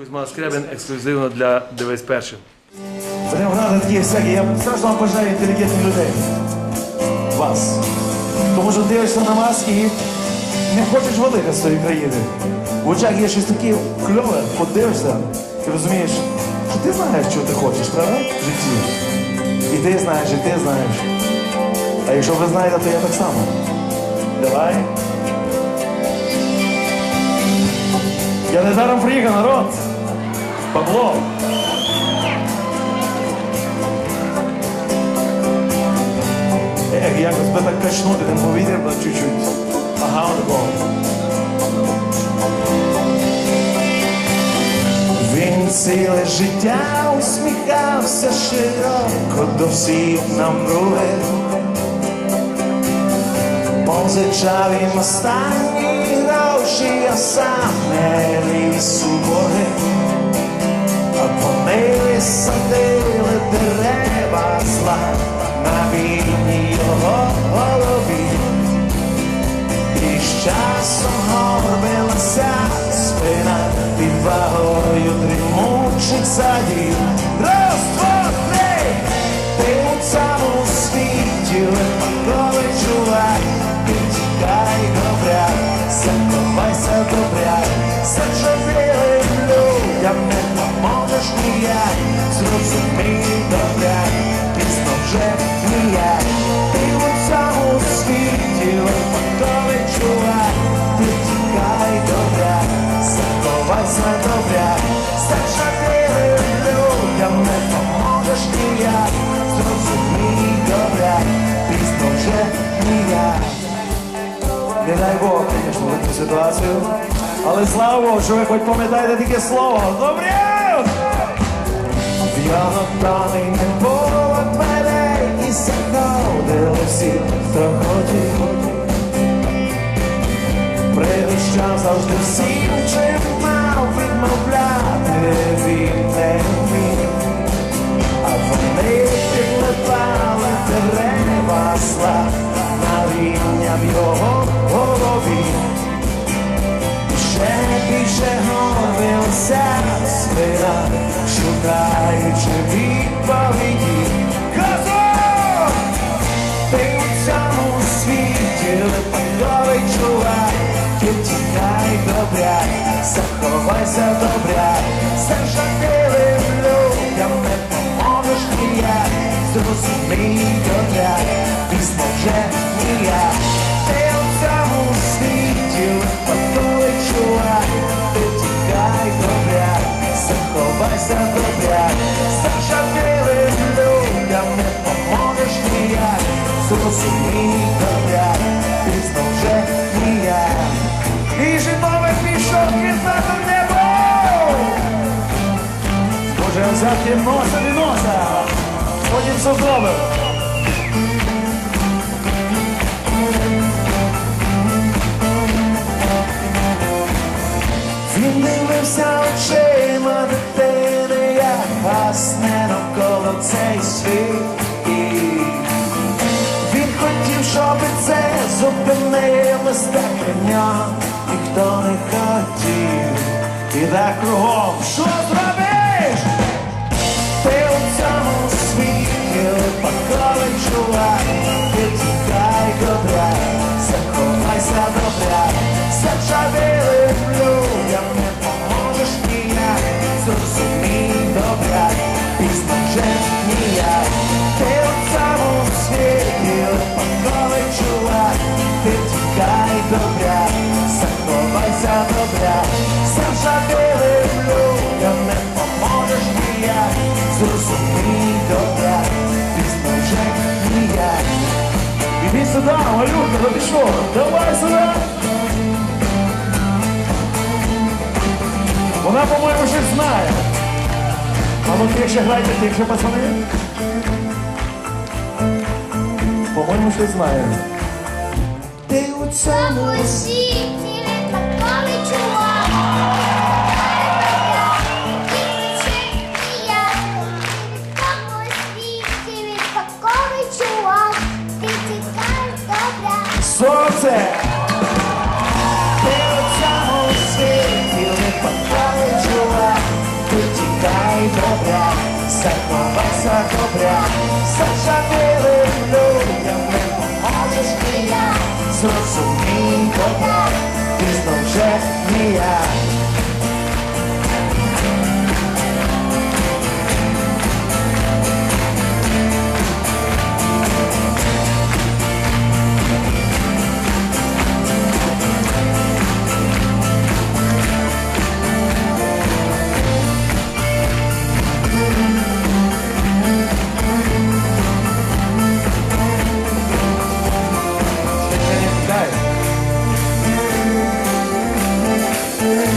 Кузьма Скрябин ексклюзивно для Дивись першим. Будемо грати такі всякі. Я страшно вам бажаю інтелігентних людей. Вас. Тому що дивишся на вас і не хочеш валити з цієї країни. В очах є щось таке кльове, подивишся, і розумієш, що ти знаєш, що ти хочеш, правда? В житті. І ти знаєш, і ти знаєш. А якщо ви знаєте, то я так само. Давай. Я не даром приїхав, народ. Павло. Ех, якось би так качнути, тим повітря б чуть-чуть. Ага, отако. Він ціле життя усміхався широко до всіх навкруги. Позичав їм останні гроші, а сам не ліз у борги. Вони садили дерева зла на війні його голові. І з горбилася спина під вагою дрімучих садів. Раз, два, три, світі випадковий чувак. Ти тікай добря, заховайся добря, зачепили людям не поможеш ніяк. Зрозумій добря, пізно вже ніяк. Ти у цьому світі випадковий чувак. Ти тікай добря, заховайся добря, зачепили людям не поможеш ніяк. Зрозумій добря, пізно вже ніяк. Не дай Бог, звісно, в цю ситуацію. Але слава Богу, що ви хоч пам'ятаєте таке слово. Добре! В'янотаний не було і заходили всі, хто хотів. Пригощав завжди всім, чим відповіді. Казок! Ти цьому світі випадковий чувак, ти тікай добря, заховайся добря, зашатили людям не поможеш ніяк, зрозумій добря, пізно вже ніяк. Ти у цьому світі випадковий чувак, ти тікай добря, заховайся добря, зашатили людям зрозумій добря, пізно вже ніяк. І житовий пішов від на небо. Може взяти носа не носа, потім все зробив. Він дивився очима дитини, як гасне навколо цей світ. Зупинилось коня. Ніхто не хотів. І так кругом, що зробиш? Іди сюди, Галюка, ну ти що? Давай сюди. Вона, по-моєму, щось знає. А ну тихше грайте, тихше, пацани. По-моєму, щось знає. Ти у цьому світі заховайся добря, зачепили людям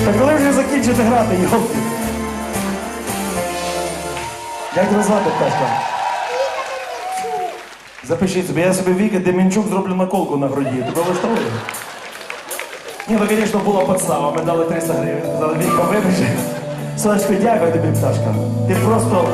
Та коли вже закінчите грати, йолки? Як тебе звати, пташка? Запишіть собі, я собі Віка Демінчук зроблю наколку на груді. Тебе влаштовує? Ні, ну, звісно, була подстава. Ми дали 300 гривень. Сказали, Віка, вибачи. Сонечко, дякую тобі, пташка. Ти просто